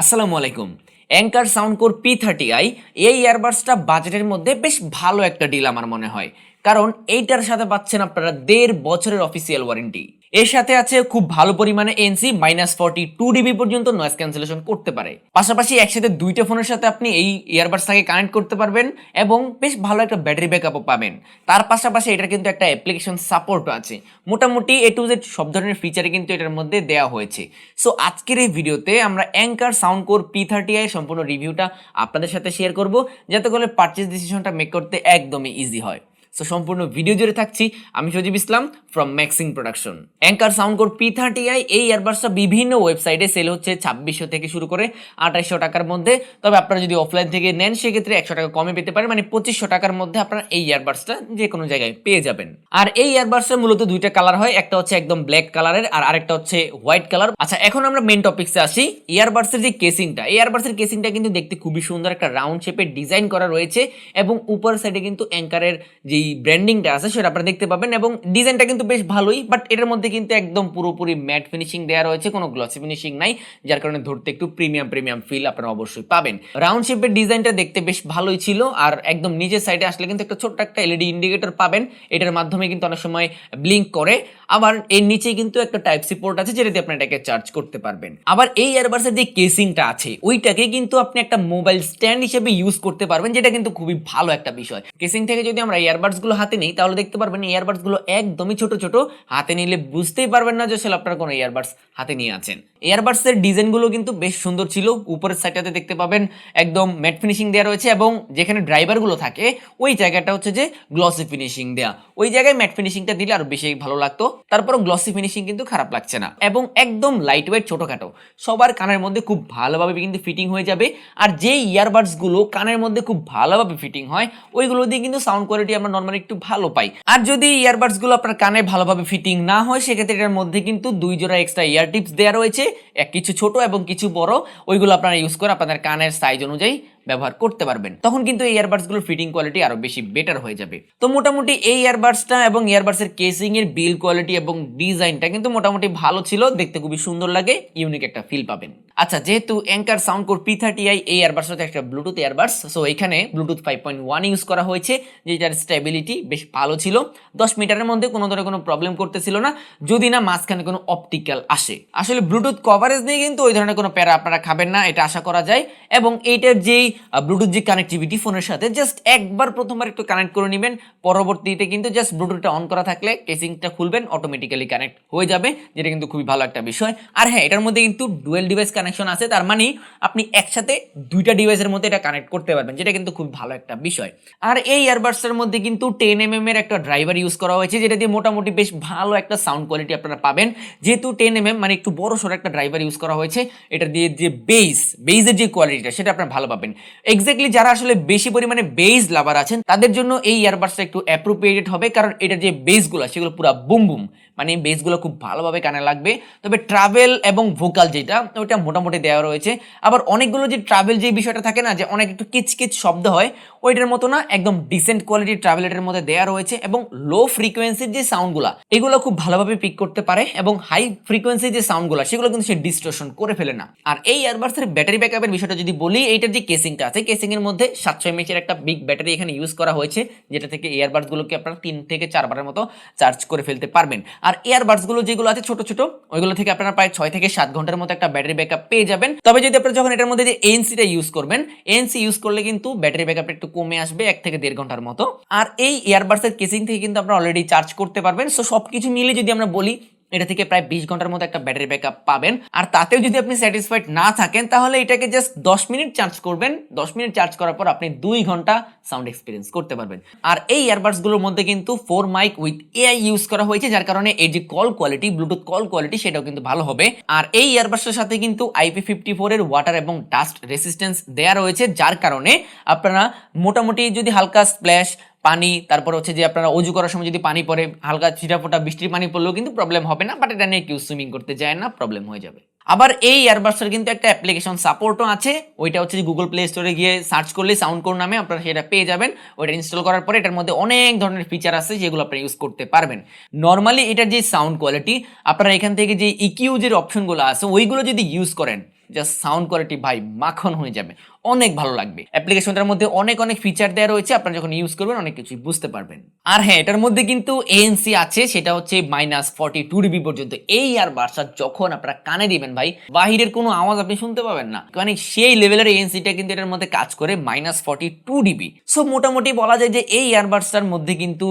আসসালামু আলাইকুম। Anker Soundcore P thirty I এই ইয়ারবাডসটা বাজেটের মধ্যে বেশ ভালো একটা ডিল আমার মনে হয়। কারণ এইটার সাথে পাচ্ছেন আপনারা দেড় বছরের অফিসিয়াল ওয়ারেন্টি এর সাথে আছে খুব ভালো পরিমাণে NC minus forty two dB পর্যন্ত নয়েস ক্যান্সেলেশন করতে পারে। পাশাপাশি একসাথে দুইটা ফোনের সাথে আপনি এই ইয়ারবাডসটাকে কানেক্ট করতে পারবেন এবং বেশ ভালো একটা ব্যাটারি ব্যাকআপও পাবেন। তার পাশাপাশি এটার কিন্তু একটা অ্যাপ্লিকেশন সাপোর্টও আছে। মোটামুটি এ টু জেড সব ধরনের ফিচারে কিন্তু এটার মধ্যে দেওয়া হয়েছে। সো আজকের এই ভিডিওতে আমরা Anker Soundcore P thirty I সম্পূর্ণ রিভিউটা আপনাদের সাথে শেয়ার করব। যাতে করে পারচেস ডিসিশনটা মেক করতে একদমই ইজি হয়। সো সম্পূর্ণ ভিডিও জুড়ে থাকছি। আমি Sajib Islam from maxing production Anker Soundcore P thirty I এই ইয়ারবাডসটা বিভিন্ন ওয়েবসাইটে সেল হচ্ছে ছাব্বিশশো থেকে শুরু করে আঠাইশশো টাকার মধ্যে। তবে আপনারা যদি অফলাইন থেকে নেন, সেক্ষেত্রে একশো টাকা কমে পেতে পারেন। মানে পঁচিশশো টাকার মধ্যে আপনারা এই ইয়ারবাডসটা যে কোনো জায়গায় পেয়ে যাবেন। আর এই ইয়ারবাডসটা মূলত দুইটা কালার হয়। একটা হচ্ছে একদম ব্ল্যাক কালারের আর আরেকটা হচ্ছে হোয়াইট কালার আচ্ছা এখন আমরা মেন টপিক্সে আসি। ইয়ারবাডসের যে কেসিংটা এই কেসিংটা কিন্তু দেখতে খুবই সুন্দর একটা রাউন্ড শেপের ডিজাইন করা রয়েছে। এবং উপর সাইডে কিন্তু অ্যাঙ্কারের যেই ব্র্যান্ডিংটা আছে সেটা আপনারা দেখতে পাবেন এবং ডিজাইনটা কিন্তু বেশ ভালোই বাট এটার মধ্যে কিন্তু একদম পুরোপুরি ম্যাট ফিনিশিং দেওয়া রয়েছে, কোনো গ্লসি ফিনিশিং নাই, যার কারণে ধরতে একটু প্রিমিয়াম প্রিমিয়াম ফিল আপনারা অবশ্যই পাবেন। রাউন্ড শেপের ডিজাইনটা দেখতে বেশ ভালোই ছিল, আর একদম নিচের সাইডে আসলে কিন্তু একটা ছোট্ট একটা এলইডি ইন্ডিকেটর পাবেন, এটার মাধ্যমে কিন্তু অনেক সময় ব্লিঙ্ক করে, আবার এর নিচে কিন্তু একটা টাইপ সি পোর্ট আছে যেটা দিয়ে আপনি এটাকে চার্জ করতে পারবেন। আবার এই ইয়ারবাডসের যে কেসিংটা আছে, ওইটাকে কিন্তু আপনি একটা মোবাইল স্ট্যান্ড হিসেবে ইউজ করতে পারবেন, যেটা কিন্তু খুবই ভালো একটা বিষয়। কেসিং থেকে যদি আমরা ইয়ারবাডস গুলো হাতে নিই, তাহলে দেখতে পারবেন ইয়ারবাডসগুলো একদমই ছোট ছোট। হাতে নিলে বুঝতেই পারবেন না যে আসলে আপনারা কোনো ইয়ারবাডস হাতে নিয়ে আছেন। ইয়ারবাডস এর ডিজাইনগুলো কিন্তু বেশ সুন্দর ছিল, উপরের সাইডটাতে দেখতে পাবেন একদম ম্যাট ফিনিশিং দেওয়া রয়েছে এবং যেখানে ড্রাইভারগুলো থাকে, ওই জায়গাটা হচ্ছে যে গ্লসি ফিনিশিং দেওয়া ওই জায়গায় ম্যাট ফিনিশিংটা দিলে আরও বেশি ভালো লাগতো, তারপরও গ্লসি ফিনিশিং কিন্তু খারাপ লাগছে না এবং একদম লাইট ওয়েট ছোটখাটো। সবার কানের মধ্যে খুব ভালোভাবে কিন্তু ফিটিং হয়ে যাবে, আর যে ইয়ারবাডসগুলো কানের মধ্যে খুব ভালোভাবে ফিটিং হয়, ওইগুলো দিয়ে কিন্তু সাউন্ড কোয়ালিটি আমরা নর্মালি একটু ভালো পাই। আর যদি ইয়ারবাডসগুলো আপনার কানে ভালোভাবে ফিটিং না হয়, সেক্ষেত্রে এটার মধ্যে কিন্তু দুই জোড়া এক্সট্রা ইয়ার টিপস দেওয়া রয়েছে। এক কিছু ছোট এবং কিছু বড়, ওইগুলো আপনারা ইউজ করে আপনাদের কানের সাইজ অনুযায়ী ব্যবহার করতে পারবেন। তখন কিন্তু এই ইয়ারবাডসগুলোর ফিটিং কোয়ালিটি আরও বেশি বেটার হয়ে যাবে। তো মোটামুটি এই ইয়ারবাডসটা এবং ইয়ারবাডসের কেসিং এর বিল কোয়ালিটি এবং ডিজাইনটা কিন্তু মোটামুটি ভালো ছিল। দেখতে খুবই সুন্দর লাগে ইউনিক একটা ফিল পাবেন। আচ্ছা যেহেতু Anker Soundcore P thirty I এই ইয়ারবাডস হচ্ছে একটা ব্লুটুথ ইয়ারবাডস সো এখানে Bluetooth five point one use করা হয়েছে, যেটার স্টেবিলিটি বেশ ভালো ছিল। দশ মিটারের মধ্যে কোনো ধরনের কোনো প্রবলেম করতেছিল না, যদি না মাঝখানে কোনো অপটিক্যাল আসে। আসলে ব্লুটুথ কভারেজ নিয়ে কিন্তু ওই ধরনের কোনো প্যারা আপনারা খাবেন না, এটা আশা করা যায়। এবং এইটার যেই ব্লুটুথ যে কানেক্টিভিটি ফোনের সাথে জাস্ট একবার প্রথমবার একটু কানেক্ট করে নেবেন। পরবর্তীতে কিন্তু জাস্ট ব্লুটুথটা অন করা থাকলে কেসিংটা খুলবেন অটোমেটিক্যালি কানেক্ট হয়ে যাবে, যেটা কিন্তু খুবই ভালো একটা বিষয়। আর হ্যাঁ এটার মধ্যে কিন্তু ডুয়েল ডিভাইস কানেকশন আছে, তার মানে আপনি একসাথে দুইটা ডিভাইসের মধ্যে এটা কানেক্ট করতে পারবেন, যেটা কিন্তু খুব ভালো একটা বিষয়। আর এই ইয়ারবাডসের মধ্যে কিন্তু টেন এম এর একটা ড্রাইভার ইউজ করা হয়েছে, যেটা দিয়ে মোটামুটি বেশ ভালো একটা সাউন্ড কোয়ালিটি আপনারা পাবেন। যেহেতু টেন এম মানে একটু বড় সড়ো একটা ড্রাইভার ইউজ করা হয়েছে, এটা দিয়ে যে বেস বেইজের যে কোয়ালিটিটা সেটা আপনারা ভালো পাবেন। এক্স্যাক্টলি যারা আসলে বেশি পরিমাণে বেস লাভার আছেন, তাদের জন্য এই ইয়ারবাডসটা একটু অ্যাপ্রোপ্রিয়েটেড হবে, কারণ এটার যে বেসগুলো সেগুলো পুরো বুম বুম। মানে বেসগুলো খুব ভালোভাবে কানে লাগবে। তবে ট্রাভেল এবং ভোকাল যেটা, ওইটা মোটামুটি দেওয়া রয়েছে। আবার অনেকগুলো যে ট্রাভেল যে বিষয়টা থাকে না, যে অনেক একটু কিচকিচ শব্দ হয়, ওইটার মতো না, একদম ডিসেন্ট কোয়ালিটির ট্রাভেলেটের মধ্যে দেওয়া রয়েছে এবং লো ফ্রিকোয়েন্সির যে সাউন্ডগুলো এগুলো খুব ভালোভাবে পিক করতে পারে এবং হাই ফ্রিকোয়েন্সির যে সাউন্ডগুলো সেগুলো কিন্তু সে ডিস্ট্রশন করে ফেলে না। আর এই ইয়ারবাডসের ব্যাটারি ব্যাকআপের বিষয়টা যদি বলি, এইটার যে কেসিংটা আছে কেসিং এর মধ্যে সাতশো এমএচের একটা বিগ ব্যাটারি এখানে ইউজ করা হয়েছে, যেটা থেকে ইয়ারবাডসগুলোকে আপনারা তিন থেকে চারবারের মতো চার্জ করে ফেলতে পারবেন। আর ইয়ারবাডসগুলো যেগুলো আছে ছোট ছোট, ওইগুলো থেকে আপনারা প্রায় ছয় থেকে সাত ঘণ্টার মতো একটা ব্যাটারি ব্যাকআপ পেয়ে যাবেন। তবে যদি আপনারা যখন এটার মধ্যে যে এনসি টা ইউজ করবেন এনসি ইউজ করলে কিন্তু ব্যাটারি ব্যাকআপ একটু কমে আসবে এক থেকে দেড় ঘণ্টার মতো। আর এই ইয়ারবাডসের কেসিং থেকে কিন্তু আপনারা অলরেডি চার্জ করতে পারবেন। সো সবকিছু মিলে যদি আমরা বলি এটা থেকে প্রায় বিশ ঘণ্টার মতো একটা ব্যাটারি ব্যাকআপ পাবেন। আর তাতেও যদি আপনি স্যাটিসফাইড না থাকেন, তাহলে এটাকে জাস্ট দশ মিনিট চার্জ করবেন। দশ মিনিট চার্জ করার পর আপনি দুই ঘণ্টা সাউন্ড এক্সপিরিয়েন্স করতে পারবেন। আর এই ইয়ারবাডসগুলোর মধ্যে কিন্তু four mic with AI use করা হয়েছে, যার কারণে এই যে call quality Bluetooth call quality সেটাও কিন্তু ভালো হবে। আর এই ইয়ারবাডসের সাথে কিন্তু আইপি ফিফটি ফোর এর ওয়াটার এবং ডাস্ট রেসিস্টেন্স দেওয়া রয়েছে, যার কারণে আপনারা মোটামুটি যদি হালকা স্প্ল্যাশ পানি, তারপর হচ্ছে যে আপনারা অজু করার সময় যদি পানি পড়ে, হালকা ছিটাফোটা, বৃষ্টির পানি পড়লেও কিন্তু প্রবলেম হবে না বাট এটা নিয়ে কেউ সুইমিং করতে যায় না প্রবলেম হয়ে যাবে। আবার এই ইয়ারবাডসের কিন্তু একটা অ্যাপ্লিকেশন সাপোর্টও আছে, ওইটা হচ্ছে গুগল প্লে স্টোরে গিয়ে সার্চ করলে সাউন্ড কোর নামে আপনারা সেটা পেয়ে যাবেন। ওইটা ইনস্টল করার পরে এটার মধ্যে অনেক ধরনের ফিচার আছে যেগুলো আপনারা ইউজ করতে পারবেন। নর্মালি এটার যে সাউন্ড কোয়ালিটি আপনারা এখান থেকে যে ইকিউ যে অপশনগুলো আছে, ওইগুলো যদি ইউজ করেন জাস্ট সাউন্ড কোয়ালিটি ভাই মাখন হয়ে যাবে। অনেক ভালো লাগবে। অ্যাপ্লিকেশনটার মধ্যে অনেক অনেক ফিচার দেওয়া রয়েছে, আপনারা যখন ইউজ করবেন অনেক কিছুই বুঝতে পারবেন। আর হ্যাঁ এটার মধ্যে কিন্তু এএনসি আছে, সেটা হচ্ছে মাইনাস ফর্টি টু ডিবি পর্যন্ত। এই আর বার্সা যখন আপনারা কানে দিবেন ভাই, বাহিরের কোনো আওয়াজ আপনি শুনতে পাবেন না। মানে সেই লেভেলের এএনসিটা কিন্তু এটার মধ্যে কাজ করে minus forty two dB so মোটামুটি বলা যায় যে এই ইয়ারবাডসটার মধ্যে কিন্তু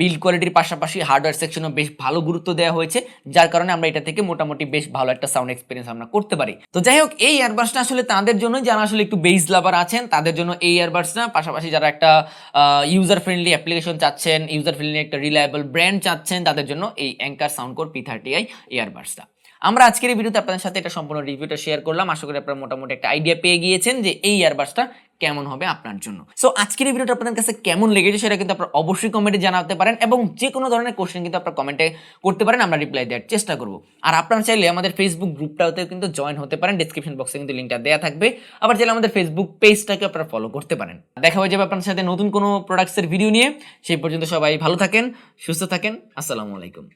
বিল্ড কোয়ালিটির পাশাপাশি হার্ডওয়্যার সেকশনও বেশ ভালো গুরুত্ব দেওয়া হয়েছে, যার কারণে আমরা এটা থেকে মোটামুটি বেশ ভালো একটা সাউন্ড এক্সপিরিয়েন্স আমরা করতে পারি। তো যাই হোক, এই এয়ারবাসটা আসলে তাদের জন্য যারা আসলে একটু বেস লাভার আছেন, তাদের জন্য এই এয়ারবাসটা পাশাপাশি যারা একটা ইউজার ফ্রেন্ডলি অ্যাপ্লিকেশন চাচ্ছেন ইউজার ফ্রেন্ডলি একটা রিলায়েবল ব্র্যান্ড চাচ্ছেন, তাদের জন্য এই Anker Soundcore P thirty I এয়ারবাসটা আমরা আজকের এই ভিডিওতে আপনাদের সাথে এটা সম্পূর্ণ রিভিউটা শেয়ার করলাম। আশা করি আপনারা মোটামুটি একটা আইডিয়া পেয়ে গিয়েছেন যে এই ইয়ারবাডসটা কেমন হবে আপনার জন্য। সো আজকের এই ভিডিওটা আপনাদের কাছে কেমন লেগেছে সেটা কিন্তু আপনারা অবশ্যই কমেন্টে জানাতে পারেন এবং যে কোনো ধরনের কোশ্চেন কিন্তু আপনারা কমেন্টে করতে পারেন, আমরা রিপ্লাই দেওয়ার চেষ্টা করব। আর আপনারা চাইলে আমাদের ফেসবুক গ্রুপটাতেও কিন্তু জয়েন হতে পারেন ডিসক্রিপশন বক্সে কিন্তু লিঙ্কটা দেওয়া থাকবে। আবার চাইলে আমাদের ফেসবুক পেজটাকে আপনারা ফলো করতে পারেন। দেখা হয়ে যাবে আপনার সাথে নতুন কোনো প্রোডাক্টসের ভিডিও নিয়ে। সেই পর্যন্ত সবাই ভালো থাকেন, সুস্থ থাকেন, আসসালামু আলাইকুম।